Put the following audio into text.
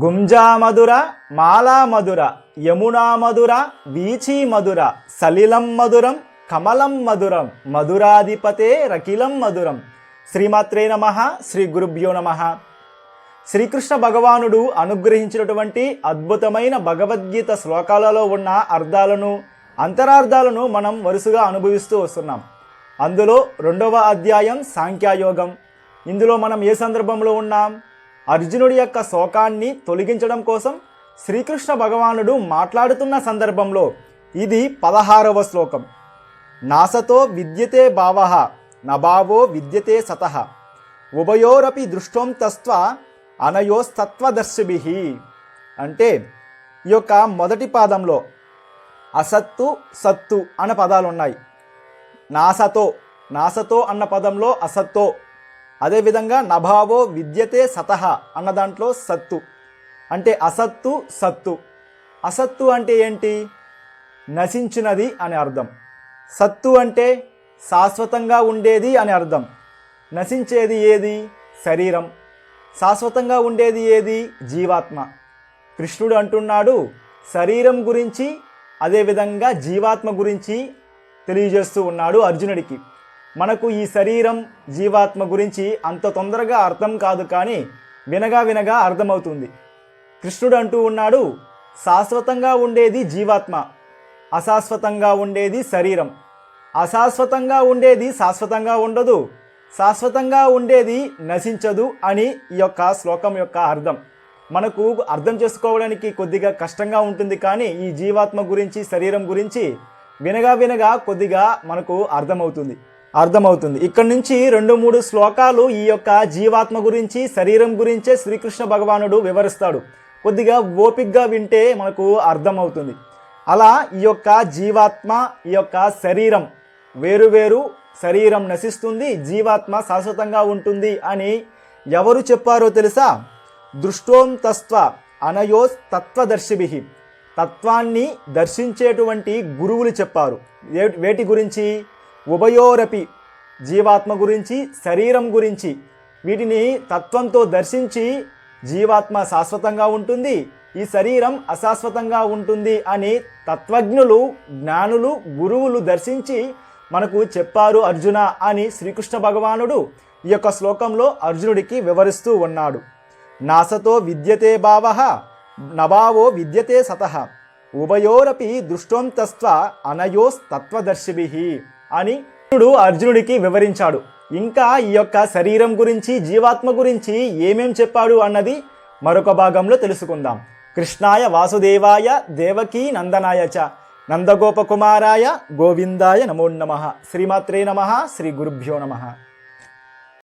గుంజా మధుర మాలా మధుర యమునా మధుర వీచీ మధుర సలిలం మధురం కమలం మధురం మధురాధిపతే రకిలం మధురం శ్రీమాత్రే నమ శ్రీ గురుభ్యో నమ. శ్రీకృష్ణ భగవానుడు అనుగ్రహించినటువంటి అద్భుతమైన భగవద్గీత శ్లోకాలలో ఉన్న అర్థాలను అంతరార్థాలను మనం వరుసగా అనుభవిస్తూ వస్తున్నాం. అందులో రెండవ అధ్యాయం సాంఖ్యాయోగం. ఇందులో మనం ఏ సందర్భంలో ఉన్నాం? అర్జునుడి యొక్క శోకాన్ని తొలగించడం కోసం శ్రీకృష్ణ భగవానుడు మాట్లాడుతున్న సందర్భంలో ఇది పదహారవ శ్లోకం. నాసతో విద్యతే భావ నభావో విద్యతే సతః. ఉభయోరపి దృష్టం తస్త్వ అనయోస్తత్వదర్శిభి. అంటే ఈ యొక్క మొదటి పాదంలో అసత్తు సత్తు అన్న పదాలు ఉన్నాయి నాసతో నాసతో అన్న పదంలో అసత్తో అదేవిధంగా నభావో విద్యతే సతహ అన్న దాంట్లో సత్తు. అంటే అసత్తు సత్తు. అసత్తు అంటే ఏంటి? నశించినది అని అర్థం. సత్తు అంటే శాశ్వతంగా ఉండేది అని అర్థం. నశించేది ఏది? శరీరం. శాశ్వతంగా ఉండేది ఏది? జీవాత్మ. కృష్ణుడు అంటున్నాడు శరీరం గురించి అదేవిధంగా జీవాత్మ గురించి తెలియజేస్తూ ఉన్నాడు అర్జునుడికి. మనకు ఈ శరీరం జీవాత్మ గురించి అంత తొందరగా అర్థం కాదు కానీ వినగా వినగా అర్థమవుతుంది. కృష్ణుడు అంటూ ఉన్నాడు శాశ్వతంగా ఉండేది జీవాత్మ అశాశ్వతంగా ఉండేది శరీరం. అశాశ్వతంగా ఉండేది శాశ్వతంగా ఉండదు శాశ్వతంగా ఉండేది నశించదు అని ఈ యొక్క శ్లోకం యొక్క అర్థం. మనకు అర్థం చేసుకోవడానికి కొద్దిగా కష్టంగా ఉంటుంది కానీ ఈ జీవాత్మ గురించి శరీరం గురించి వినగా వినగా కొద్దిగా మనకు అర్థమవుతుంది. అర్థమవుతుంది. ఇక్కడ నుంచి రెండు మూడు శ్లోకాలు ఈ యొక్క జీవాత్మ గురించి శరీరం గురించే శ్రీకృష్ణ భగవానుడు వివరిస్తాడు. కొద్దిగా ఓపిక్గా వింటే మనకు అర్థమవుతుంది. అలా ఈ యొక్క జీవాత్మ ఈ యొక్క శరీరం వేరువేరు శరీరం నశిస్తుంది జీవాత్మ శాశ్వతంగా ఉంటుంది అని ఎవరు చెప్పారో తెలుసా? దృష్టోంతస్త్వ అనయో అనయోస్ తత్వదర్శిభి. తత్వాన్ని దర్శించేటువంటి గురువులు చెప్పారు. వేటి గురించి? ఉభయోరపి జీవాత్మ గురించి శరీరం గురించి. వీటిని తత్వంతో దర్శించి జీవాత్మ శాశ్వతంగా ఉంటుంది ఈ శరీరం అశాశ్వతంగా ఉంటుంది అని తత్వజ్ఞులు జ్ఞానులు గురువులు దర్శించి మనకు చెప్పారు అర్జున అని శ్రీకృష్ణ భగవానుడు ఈ యొక్క శ్లోకంలో అర్జునుడికి వివరిస్తూ ఉన్నాడు. నాసతో విద్యతే భావ నభావో విద్యతే సతః. ఉభయోరపి దృష్టోంతస్త్వ అనయోస్తత్వదర్శిభి. అని కృష్ణుడు అర్జునుడికి వివరించాడు. ఇంకా ఈ యొక్క శరీరం గురించి జీవాత్మ గురించి ఏమేం చెప్పాడు అన్నది మరొక భాగంలో తెలుసుకుందాం. కృష్ణాయ వాసుదేవాయ దేవకీ నందనాయ చ. నందగోపకుమారాయ గోవిందాయ నమో నమ. శ్రీమాత్రే నమ. శ్రీ గురుభ్యో నమ.